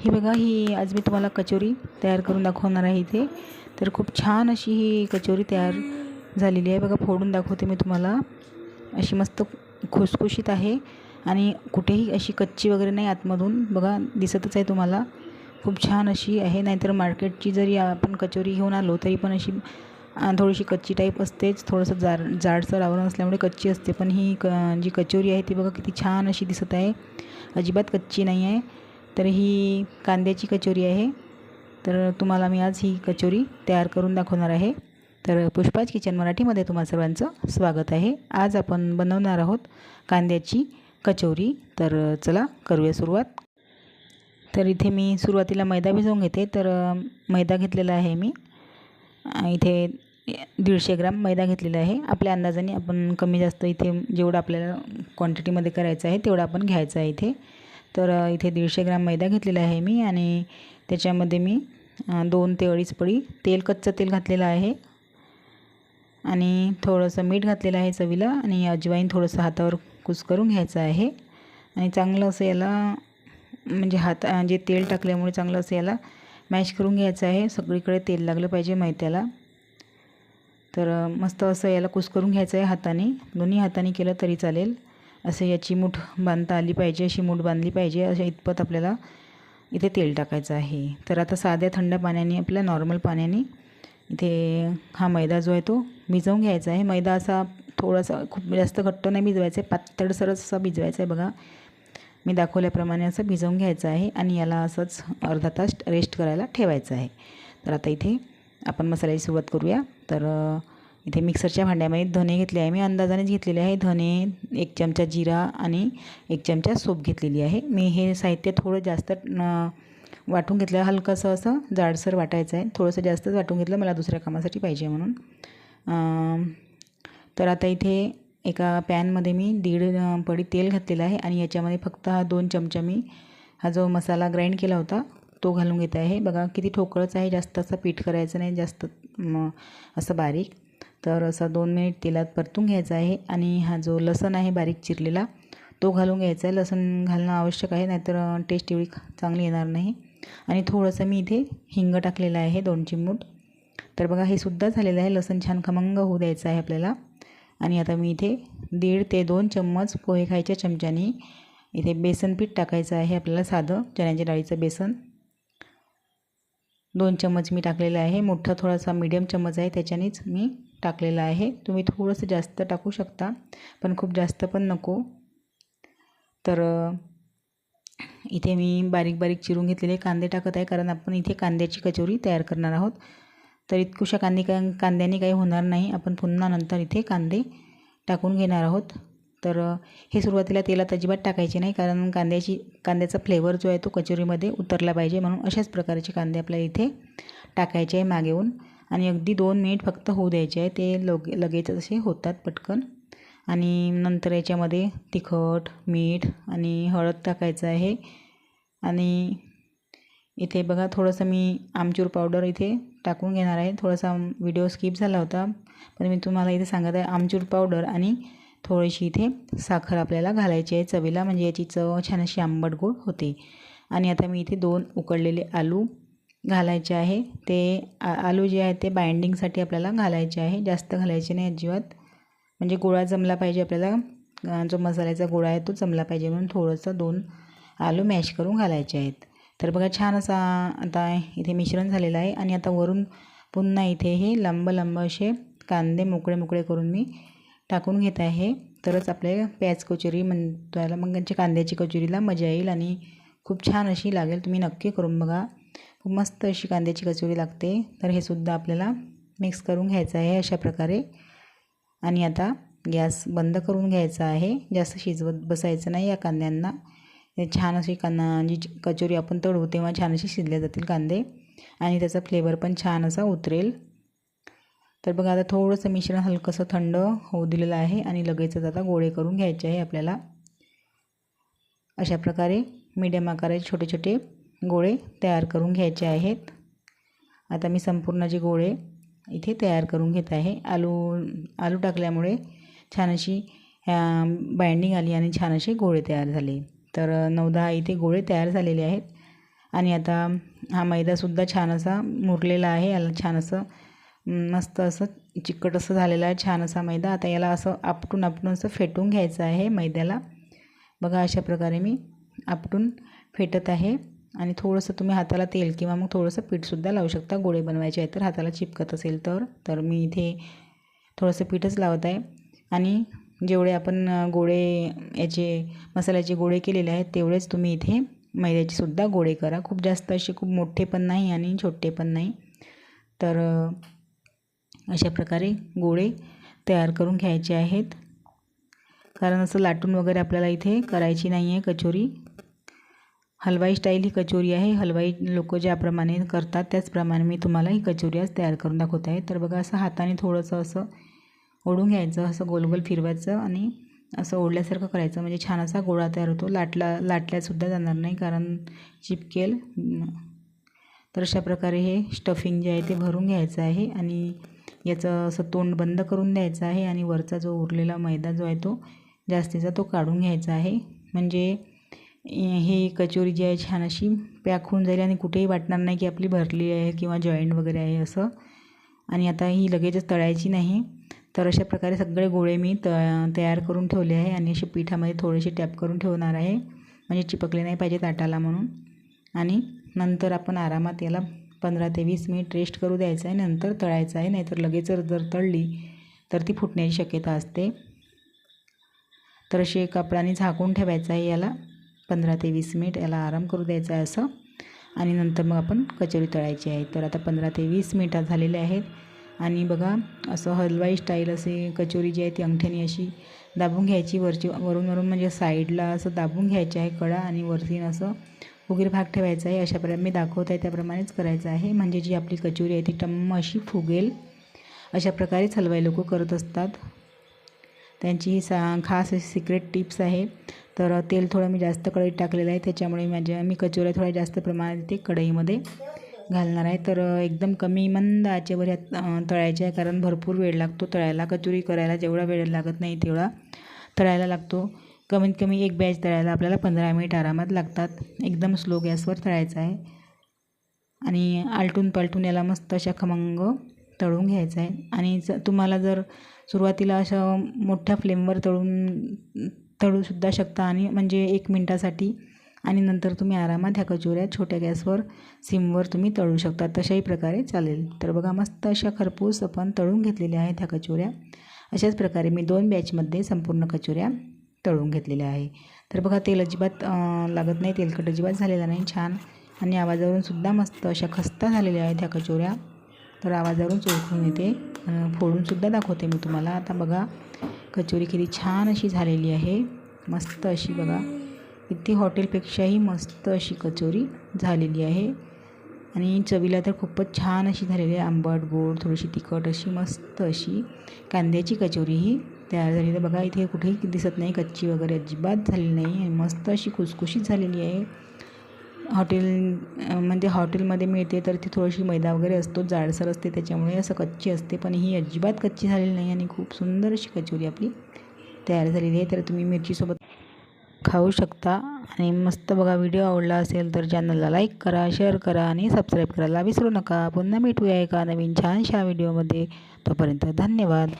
ही बघा ही आज मी तुम्हाला कचोरी तयार करून दाखवणार आहे इथे. तर खूप छान अशी ही कचोरी तयार झालेली आहे. बघा फोडून दाखवते मी तुम्हाला. अशी मस्त खुसखुशीत आहे आणि कुठेही अशी कच्ची वगैरे नाही आतमधून. बघा दिसतच आहे तुम्हाला. खूप छान अशी आहे. नाहीतर मार्केटची जरी आपण कचोरी घेऊन आलो तरी पण अशी थोडीशी कच्ची टाईप असतेच. थोडंसं जाड जाडसर आवरण असल्यामुळे कच्ची असते. पण ही क जी कचोरी आहे ती बघा किती छान अशी दिसत आहे. अजिबात कच्ची नाही आहे. तर ही कांद्याची कचोरी आहे. तर तुम्हाला मी आज ही कचोरी तयार करून दाखवणार आहे. तर पुष्पाज किचन मराठीमध्ये तुम्हा सर्वांचं स्वागत आहे. आज आपण बनवणार आहोत कांद्याची कचोरी. तर चला करूया सुरुवात. तर इथे मी सुरुवातीला मैदा भिजवून घेते. तर मैदा घेतलेला आहे मी. इथे दीडशे ग्राम मैदा घेतलेला आहे. आपल्या अंदाजाने आपण कमी जास्त इथे जेवढं आपल्याला क्वांटिटीमध्ये करायचं आहे तेवढं आपण घ्यायचं आहे इथे. तर इथे दीडशे ग्राम मैदा घेतलेला आहे मी आणि त्याच्यामध्ये मी दोन ते अडीच पडी तेल कच्चं तेल घातलेलं आहे. आणि थोडंसं मीठ घातलेलं आहे चवीला आणि अजवाईन थोडंसं हातावर कुस्करून घ्यायचं आहे. आणि चांगलं असं याला म्हणजे हात जे तेल टाकल्यामुळे चांगलं असं याला मॅश करून घ्यायचं आहे. सगळीकडे तेल लागलं पाहिजे मैत्याला तर मस्त असं याला कुस्करून घ्यायचं आहे हाताने. दोन्ही हाताने केलं तरी चालेल. असं याची मूठ बांधता आली पाहिजे अशी मूठ बांधली पाहिजे अशा इतपत आपल्याला इथे तेल टाकायचं आहे. तर आता साध्या थंड पाण्याने आपल्या नॉर्मल पाण्याने इथे हा मैदा जो आहे तो भिजवून घ्यायचा आहे. मैदा असा थोडासा खूप जास्त घट्ट नाही भिजवायचा आहे पातळसरच असा भिजवायचा आहे. बघा मी दाखवल्याप्रमाणे असं भिजवून घ्यायचं आहे आणि याला असंच अर्धा तास रेस्ट करायला ठेवायचं आहे. तर आता इथे आपण मसाल्याची सुरुवात करूया. तर इथे मिक्सरच्या भांड्यामध्ये धने घेतले आहे. मी अंदाजानेच घेतलेले आहे. धने एक चमचा जिरा आणि एक चमचा सोप घेतलेली आहे. मी हे साहित्य थोडं जास्त वाटून घेतलं हलकंसं असं जाडसर वाटायचं आहे. थोडंसं जास्तच वाटून घेतलं मला दुसऱ्या कामासाठी पाहिजे म्हणून. तर आता इथे एका पॅनमध्ये मी दीड पडी तेल घातलेलं आहे आणि याच्यामध्ये फक्त हा दोन चमचा मी हा जो मसाला ग्राइंड केला होता तो घालून घेत आहे. बघा किती ठोकळच आहे. जास्त असं पीठ करायचं नाही. जास्त असं बारीक. तर असा दोन मिनिट तेलात परतून घ्यायचा आहे आणि हा जो लसण आहे बारीक चिरलेला तो घालून घ्यायचा आहे. लसण घालणं आवश्यक आहे नाहीतर टेस्ट एवढी चांगली येणार नाही. आणि थोडंसं मी इथे हिंग टाकलेलं आहे दोन चिमूट. तर बघा हे सुद्धा झालेलं आहे. लसण छान खमंग होऊ द्यायचं आहे आपल्याला. आणि आता मी इथे दीड ते दोन चम्मच पोहे खायच्या चमच्यानी इथे बेसन पीठ टाकायचं आहे आपल्याला साधं चण्याच्या डाळीचं बेसन. दोन चम्मच मी टाकलेलं आहे. मोठा थोडासा मीडियम चम्मच आहे त्याच्यानेच मी टाकलेलं आहे. तुम्ही थोडंसं जास्त टाकू शकता पण खूप जास्त पण नको. तर इथे मी बारीक बारीक चिरून घेतलेले कांदे टाकत आहे कारण आपण इथे कांद्याची कचोरी तयार करणार आहोत. तर इतकुशा कांदे का कांद्याने काही होणार नाही. आपण पुन्हा नंतर इथे कांदे टाकून घेणार आहोत. तर हे सुरुवातीला तेलात अजिबात टाकायचे नाही कारण कांद्याची कांद्याचा फ्लेवर जो आहे तो कचोरीमध्ये उतरला पाहिजे म्हणून अशाच प्रकारचे कांदे आपल्याला इथे टाकायचे आहे मागे येऊन आणि अगदी दोन मिनिट फक्त होऊ द्यायचे आहे. ते लग लगेच असे होतात पटकन. आणि नंतर याच्यामध्ये तिखट मीठ आणि हळद टाकायचं आहे. आणि इथे बघा थोडंसं मी आमचूर पावडर इथे टाकून घेणार आहे. थोडासा व्हिडिओ स्किप झाला होता पण मी तुम्हाला इथे सांगत आहे आमचूर पावडर आणि थोडीशी इथे साखर आपल्याला घालायची आहे चवीला. म्हणजे याची चव छान अशी आंबट गोड होते. आणि आता मी इथे दोन उकडलेले आलू घालायचे आहे. ते आ आलू जे आहे ते बाइंडिंगसाठी आपल्याला घालायचे आहे. जास्त घालायचे नाही अजिबात. म्हणजे गोळा जमला पाहिजे आपल्याला. जो मसाल्याचा गोळा आहे तो जमला पाहिजे म्हणून थोडंसं दोन आलू मॅश करून घालायचे आहेत. तर बघा छान असा आता इथे मिश्रण झालेलं आहे. आणि आता वरून पुन्हा इथे हे लंब लंब असे कांदे मोकळे मोकळे करून मी टाकून घेत आहे. तरच आपले प्याज कचोरी म्हणतो मग त्यांच्या कांद्याची कचोरीला मजा येईल आणि खूप छान अशी लागेल. तुम्ही नक्की करून बघा. खूप मस्त अशी कांद्याची कचोरी लागते. तर हे सुद्धा आपल्याला मिक्स करून घ्यायचं आहे अशा प्रकारे. आणि आता गॅस बंद करून घ्यायचा आहे. जास्त शिजवत बसायचं नाही या कांद्यांना. छान अशी कांदा जी कचोरी आपण तळू तेव्हा छान अशी शिजले जातील कांदे. आणि त्याचा फ्लेवर पण छान असा उतरेल. तर बघा आता थोडंसं मिश्रण हलकंसं थंड होऊ दिलेलं आहे आणि लगेचच आता गोळे करून घ्यायचे आहे आपल्याला. अशा प्रकारे मीडियम आकाराचे छोटे छोटे गोळे तयार करून घ्यायचे आहेत. आता मी संपूर्ण जे गोळे इथे तयार करून घेत आहे. आलू आलू टाकल्यामुळे छान अशी बाइंडिंग आली आणि छान असे गोळे तयार झाले. तर नऊ दहा इथे गोळे तयार झालेले आहेत. आणि आता हा मैदासुद्धा छान असा मुरलेला आहे. याला छान असं मस्त असं चिकट असं झालेलं आहे. छान असा मैदा. आता याला असं आपटून आपटून असं फेटून घ्यायचं आहे मैद्याला. बघा अशा प्रकारे मी आपटून फेटत आहे. आणि थोडंसं तुम्ही हाताला तेल किंवा मग थोडंसं पीठसुद्धा लावू शकता. गोळे बनवायचे आहे तर हाताला चिपकत असेल तर तर मी इथे थोडंसं पीठच लावत आहे. आणि जेवढे आपण गोळे याचे मसाल्याचे गोळे केलेले आहेत तेवढेच तुम्ही इथे मैद्याचेसुद्धा गोळे करा. खूप जास्त असे खूप मोठे पण नाही आणि छोटे पण नाही. तर अशा प्रकारे गोळे तयार करून घ्यायचे आहेत. कारण असं लाटून वगैरे आपल्याला इथे करायची नाही आहे कचोरी. हलवाई स्टाईल ही कचोरी आहे. हलवाई लोक ज्याप्रमाणे करतात त्याचप्रमाणे मी तुम्हाला ही कचोरी आज तयार करून दाखवत आहे. तर बघा असं हाताने थोडंसं असं ओढून घ्यायचं असं गोल गोल फिरवायचं आणि असं ओढल्यासारखं करायचं. म्हणजे छान असा गोळा तयार होतो. लाटला लाटल्यासुद्धा जाणार नाही कारण चिपकेल. तर अशा प्रकारे हे स्टफिंग जे आहे ते भरून घ्यायचं आहे आणि याचं असं तोंड बंद करून द्यायचं आहे आणि वरचा जो उरलेला मैदा जो आहे तो जास्तीचा तो काढून घ्यायचा आहे. म्हणजे ही कचोरी जी आहे छान अशी पॅक होऊन जाईल आणि कुठेही वाटणार नाही की आपली भरली आहे किंवा जॉईंट वगैरे आहे असं. आणि आता ही लगेचच तळायची नाही. तर अशा प्रकारे सगळे गोळे मी त तयार करून ठेवले आहे आणि असे पिठामध्ये थोडेसे टॅप करून ठेवणार आहे. म्हणजे चिपकले नाही पाहिजे ताटाला म्हणून. आणि नंतर आपण आरामात याला पंधरा ते वीस मिनिट रेस्ट करू द्यायचं आहे. नंतर तळायचं आहे. नाहीतर लगेच जर तळली तर ती फुटण्याची शक्यता असते. तर असे कपड्याने झाकून ठेवायचं आहे याला. पंधरा ते वीस मिनिट याला आराम करू द्यायचा आहे असं. आणि नंतर मग आपण कचोरी तळायची आहे. तर आता पंधरा ते वीस मिनिटात झालेले आहेत. आणि बघा असं हलवाई स्टाईल असे कचोरी जी आहे ती अंगठ्याने अशी दाबून घ्यायची. वरची वरून वरून म्हणजे साईडला असं दाबून घ्यायचे आहे कडा आणि वरती असं फुगीर भाग ठेवायचा आहे. अशाप्रकारे मी दाखवत आहे त्याप्रमाणेच करायचं आहे. म्हणजे जी आपली कचोरी आहे ती टम्म अशी फुगेल. अशा प्रकारेच हलवाई लोक करत असतात. त्यांची ही सा खास अशी सिक्रेट टिप्स आहे. तर तेल थोडं मी जास्त कढईत टाकलेलं आहे. त्याच्यामुळे माझ्या मी कचोऱ्या थोड्या जास्त प्रमाणात ते कढईमध्ये घालणार आहे. तर एकदम कमी मंद आचेवर ह्यात तळायचे आहे. कारण भरपूर वेळ लागतो तळायला. कचोरी करायला जेवढा वेळ लागत नाही तेवढा तळायला लागतो. कमीत कमी एक बॅच तळायला आपल्याला पंधरा मिनिट आरामात लागतात. एकदम स्लो गॅसवर तळायचं आहे. आणि आलटून पालटून याला मस्त अशा खमंग तळून घ्यायचं आहे. आणि तुम्हाला जर सुरुवातीला अशा मोठ्या फ्लेमवर तळून तळूसुद्धा शकता आणि म्हणजे एक मिनटासाठी आणि नंतर तुम्ही आरामात ह्या कचोऱ्या छोट्या गॅसवर सिमवर तुम्ही तळू शकता. तशाही प्रकारे चालेल. तर बघा मस्त अशा खरपूस आपण तळून घेतलेल्या आहेत ह्या कचोऱ्या. अशाच प्रकारे मी दोन बॅचमध्ये संपूर्ण कचोऱ्या तळून घेतलेल्या आहे. तर बघा तेल अजिबात लागत नाही. तेलकट अजिबात झालेला नाही. छान. आणि आवाजावरून सुद्धा मस्त अशा खस्ता झालेल्या आहेत ह्या कचोऱ्या. तर आवाजावरून चोखून येते. फोडूनसुद्धा दाखवते मी तुम्हाला. आता बघा कचोरी किती छान अशी झालेली आहे. मस्त अशी बघा. इथे हॉटेलपेक्षाही मस्त अशी कचोरी झालेली आहे. आणि चवीला तर खूपच छान अशी झालेली आहे. आंबट गोड थोडीशी तिखट अशी मस्त अशी कांद्याची कचोरी ही तयार झाली. तर बघा इथे कुठेही दिसत नाही. कच्ची वगैरे अजिबात झालेली नाही. मस्त अशी खुसखुशीत झालेली आहे. हॉटेल म्हणजे हॉटेलमध्ये मिळते तर ती थोडीशी मैदा वगैरे असतो जाडसर असते त्याच्यामुळे असं कच्ची असते पण ही अजिबात कच्ची झालेली नाही आणि खूप सुंदर अशी कचोरी आपली तयार झालेली आहे. तर तुम्ही मिरचीसोबत खाऊ शकता आणि मस्त बघा व्हिडिओ आवडला असेल तर चॅनलला लाईक करा शेअर करा आणि सबस्क्राईब करायला विसरू नका. पुन्हा भेटूया एका नवीन छानशा व्हिडिओमध्ये. तोपर्यंत धन्यवाद.